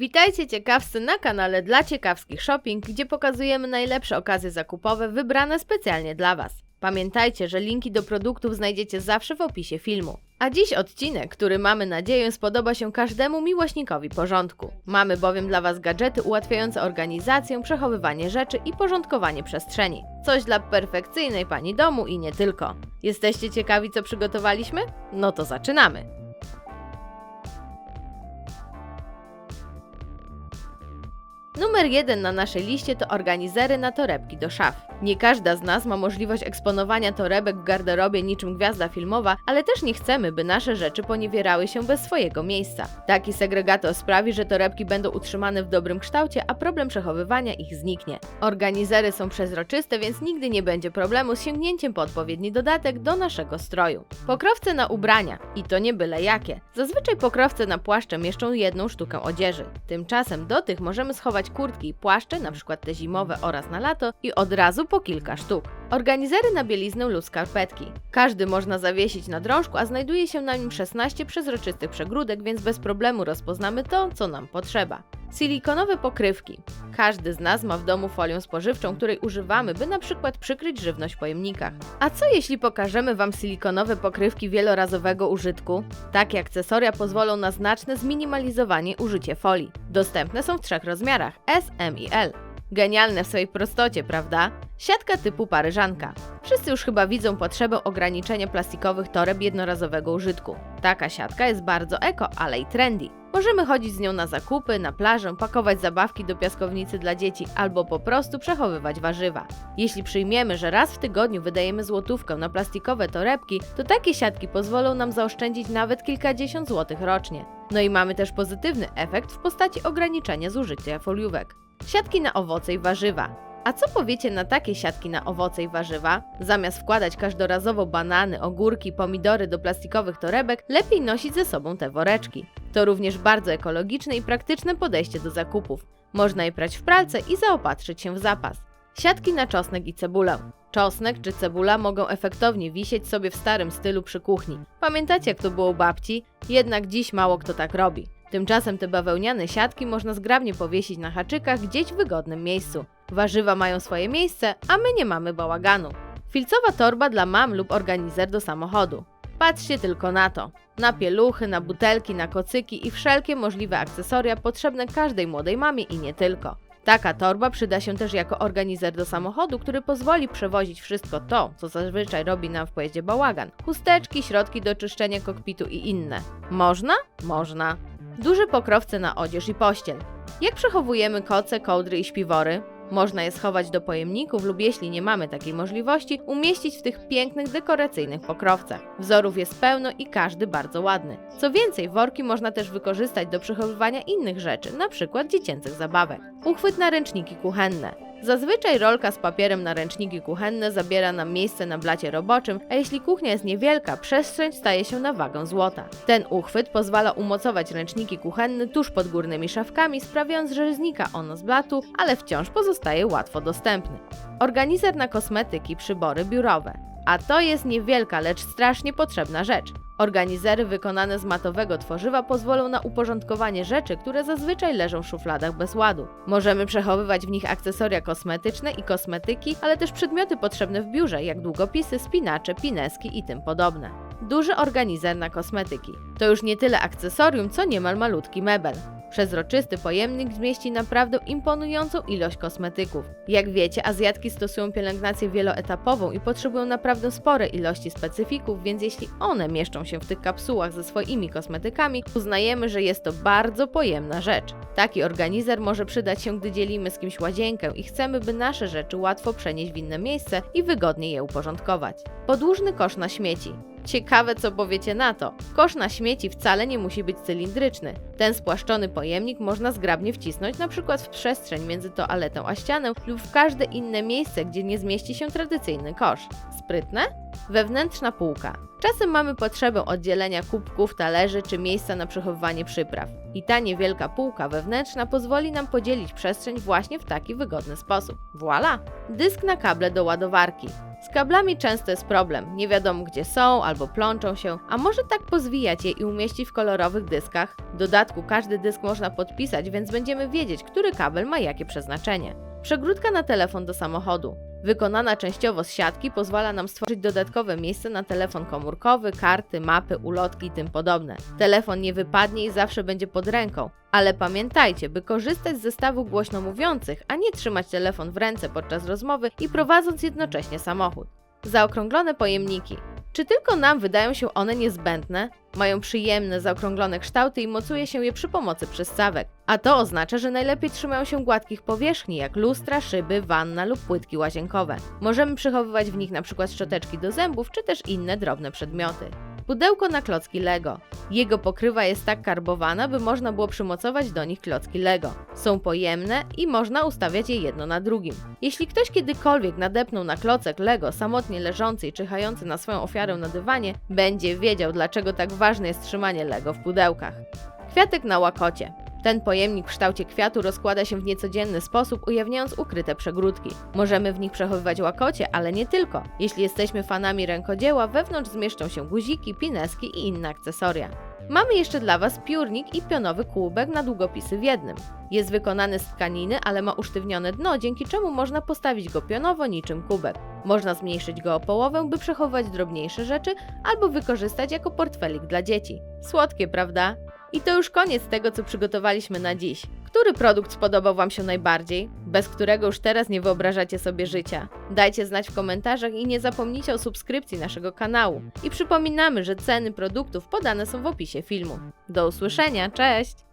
Witajcie ciekawscy na kanale dla ciekawskich shopping, gdzie pokazujemy najlepsze okazje zakupowe wybrane specjalnie dla Was. Pamiętajcie, że linki do produktów znajdziecie zawsze w opisie filmu. A dziś odcinek, który mamy nadzieję spodoba się każdemu miłośnikowi porządku. Mamy bowiem dla Was gadżety ułatwiające organizację, przechowywanie rzeczy i porządkowanie przestrzeni. Coś dla perfekcyjnej pani domu i nie tylko. Jesteście ciekawi, co przygotowaliśmy? No to zaczynamy! Numer jeden na naszej liście to organizery na torebki do szaf. Nie każda z nas ma możliwość eksponowania torebek w garderobie niczym gwiazda filmowa, ale też nie chcemy, by nasze rzeczy poniewierały się bez swojego miejsca. Taki segregator sprawi, że torebki będą utrzymane w dobrym kształcie, a problem przechowywania ich zniknie. Organizery są przezroczyste, więc nigdy nie będzie problemu z sięgnięciem po odpowiedni dodatek do naszego stroju. Pokrowce na ubrania i to nie byle jakie. Zazwyczaj pokrowce na płaszcze mieszczą jedną sztukę odzieży. Tymczasem do tych możemy schować kurtki i płaszcze, np. te zimowe oraz na lato i od razu po kilka sztuk. Organizery na bieliznę lub skarpetki. Każdy można zawiesić na drążku, a znajduje się na nim 16 przezroczystych przegródek, więc bez problemu rozpoznamy to, co nam potrzeba. Silikonowe pokrywki. Każdy z nas ma w domu folię spożywczą, której używamy, by na przykład przykryć żywność w pojemnikach. A co jeśli pokażemy Wam silikonowe pokrywki wielorazowego użytku? Takie akcesoria pozwolą na znaczne zminimalizowanie użycie folii. Dostępne są w trzech rozmiarach S, M i L. Genialne w swojej prostocie, prawda? Siatka typu paryżanka. Wszyscy już chyba widzą potrzebę ograniczenia plastikowych toreb jednorazowego użytku. Taka siatka jest bardzo eko, ale i trendy. Możemy chodzić z nią na zakupy, na plażę, pakować zabawki do piaskownicy dla dzieci albo po prostu przechowywać warzywa. Jeśli przyjmiemy, że raz w tygodniu wydajemy złotówkę na plastikowe torebki, to takie siatki pozwolą nam zaoszczędzić nawet kilkadziesiąt złotych rocznie. No i mamy też pozytywny efekt w postaci ograniczenia zużycia foliówek. Siatki na owoce i warzywa. A co powiecie na takie siatki na owoce i warzywa? Zamiast wkładać każdorazowo banany, ogórki, pomidory do plastikowych torebek, lepiej nosić ze sobą te woreczki. To również bardzo ekologiczne i praktyczne podejście do zakupów. Można je prać w pralce i zaopatrzyć się w zapas. Siatki na czosnek i cebulę. Czosnek czy cebula mogą efektownie wisieć sobie w starym stylu przy kuchni. Pamiętacie jak to było u babci? Jednak dziś mało kto tak robi. Tymczasem te bawełniane siatki można zgrabnie powiesić na haczykach gdzieś w wygodnym miejscu. Warzywa mają swoje miejsce, a my nie mamy bałaganu. Filcowa torba dla mam lub organizer do samochodu. Patrzcie tylko na to. Na pieluchy, na butelki, na kocyki i wszelkie możliwe akcesoria potrzebne każdej młodej mamie i nie tylko. Taka torba przyda się też jako organizer do samochodu, który pozwoli przewozić wszystko to, co zazwyczaj robi nam w pojeździe bałagan. Chusteczki, środki do czyszczenia kokpitu i inne. Można? Można. Duże pokrowce na odzież i pościel. Jak przechowujemy koce, kołdry i śpiwory? Można je schować do pojemników lub jeśli nie mamy takiej możliwości, umieścić w tych pięknych dekoracyjnych pokrowcach. Wzorów jest pełno i każdy bardzo ładny. Co więcej, worki można też wykorzystać do przechowywania innych rzeczy, np. dziecięcych zabawek. Uchwyt na ręczniki kuchenne. Zazwyczaj rolka z papierem na ręczniki kuchenne zabiera nam miejsce na blacie roboczym, a jeśli kuchnia jest niewielka, przestrzeń staje się na wagę złota. Ten uchwyt pozwala umocować ręczniki kuchenne tuż pod górnymi szafkami, sprawiając, że znika ono z blatu, ale wciąż pozostaje łatwo dostępny. Organizer na kosmetyki, przybory biurowe. A to jest niewielka, lecz strasznie potrzebna rzecz. Organizery wykonane z matowego tworzywa pozwolą na uporządkowanie rzeczy, które zazwyczaj leżą w szufladach bez ładu. Możemy przechowywać w nich akcesoria kosmetyczne i kosmetyki, ale też przedmioty potrzebne w biurze, jak długopisy, spinacze, pineski i tym podobne. Duży organizer na kosmetyki. To już nie tyle akcesorium, co niemal malutki mebel. Przezroczysty pojemnik zmieści naprawdę imponującą ilość kosmetyków. Jak wiecie, Azjatki stosują pielęgnację wieloetapową i potrzebują naprawdę spore ilości specyfików, więc jeśli one mieszczą się w tych kapsułach ze swoimi kosmetykami, uznajemy, że jest to bardzo pojemna rzecz. Taki organizer może przydać się, gdy dzielimy z kimś łazienkę i chcemy, by nasze rzeczy łatwo przenieść w inne miejsce i wygodnie je uporządkować. Podłużny kosz na śmieci. Ciekawe, co powiecie na to. Kosz na śmieci wcale nie musi być cylindryczny. Ten spłaszczony pojemnik można zgrabnie wcisnąć przykład w przestrzeń między toaletą a ścianą lub w każde inne miejsce, gdzie nie zmieści się tradycyjny kosz. Sprytne? Wewnętrzna półka. Czasem mamy potrzebę oddzielenia kubków, talerzy czy miejsca na przechowywanie przypraw. I ta niewielka półka wewnętrzna pozwoli nam podzielić przestrzeń właśnie w taki wygodny sposób. Voila! Dysk na kable do ładowarki. Z kablami często jest problem, nie wiadomo gdzie są albo plączą się, a może tak pozwijać je i umieścić w kolorowych dyskach? W dodatku każdy dysk można podpisać, więc będziemy wiedzieć, który kabel ma jakie przeznaczenie. Przegródka na telefon do samochodu. Wykonana częściowo z siatki pozwala nam stworzyć dodatkowe miejsce na telefon komórkowy, karty, mapy, ulotki i tym podobne. Telefon nie wypadnie i zawsze będzie pod ręką. Ale pamiętajcie, by korzystać z zestawu głośno mówiących, a nie trzymać telefon w ręce podczas rozmowy i prowadząc jednocześnie samochód. Zaokrąglone pojemniki. Czy tylko nam wydają się one niezbędne? Mają przyjemne, zaokrąglone kształty i mocuje się je przy pomocy przystawek. A to oznacza, że najlepiej trzymają się gładkich powierzchni, jak lustra, szyby, wanna lub płytki łazienkowe. Możemy przechowywać w nich np. szczoteczki do zębów, czy też inne drobne przedmioty. Pudełko na klocki Lego. Jego pokrywa jest tak karbowana, by można było przymocować do nich klocki Lego. Są pojemne i można ustawiać je jedno na drugim. Jeśli ktoś kiedykolwiek nadepnął na klocek Lego samotnie leżący i czyhający na swoją ofiarę na dywanie, będzie wiedział, dlaczego tak ważne jest trzymanie Lego w pudełkach. Kwiatek na łakocie. Ten pojemnik w kształcie kwiatu rozkłada się w niecodzienny sposób, ujawniając ukryte przegródki. Możemy w nich przechowywać łakocie, ale nie tylko. Jeśli jesteśmy fanami rękodzieła, wewnątrz zmieszczą się guziki, pineski i inne akcesoria. Mamy jeszcze dla Was piórnik i pionowy kółbek na długopisy w jednym. Jest wykonany z tkaniny, ale ma usztywnione dno, dzięki czemu można postawić go pionowo niczym kubek. Można zmniejszyć go o połowę, by przechowywać drobniejsze rzeczy, albo wykorzystać jako portfelik dla dzieci. Słodkie, prawda? I to już koniec tego, co przygotowaliśmy na dziś. Który produkt spodobał Wam się najbardziej? Bez którego już teraz nie wyobrażacie sobie życia? Dajcie znać w komentarzach i nie zapomnijcie o subskrypcji naszego kanału. I przypominamy, że ceny produktów podane są w opisie filmu. Do usłyszenia, cześć!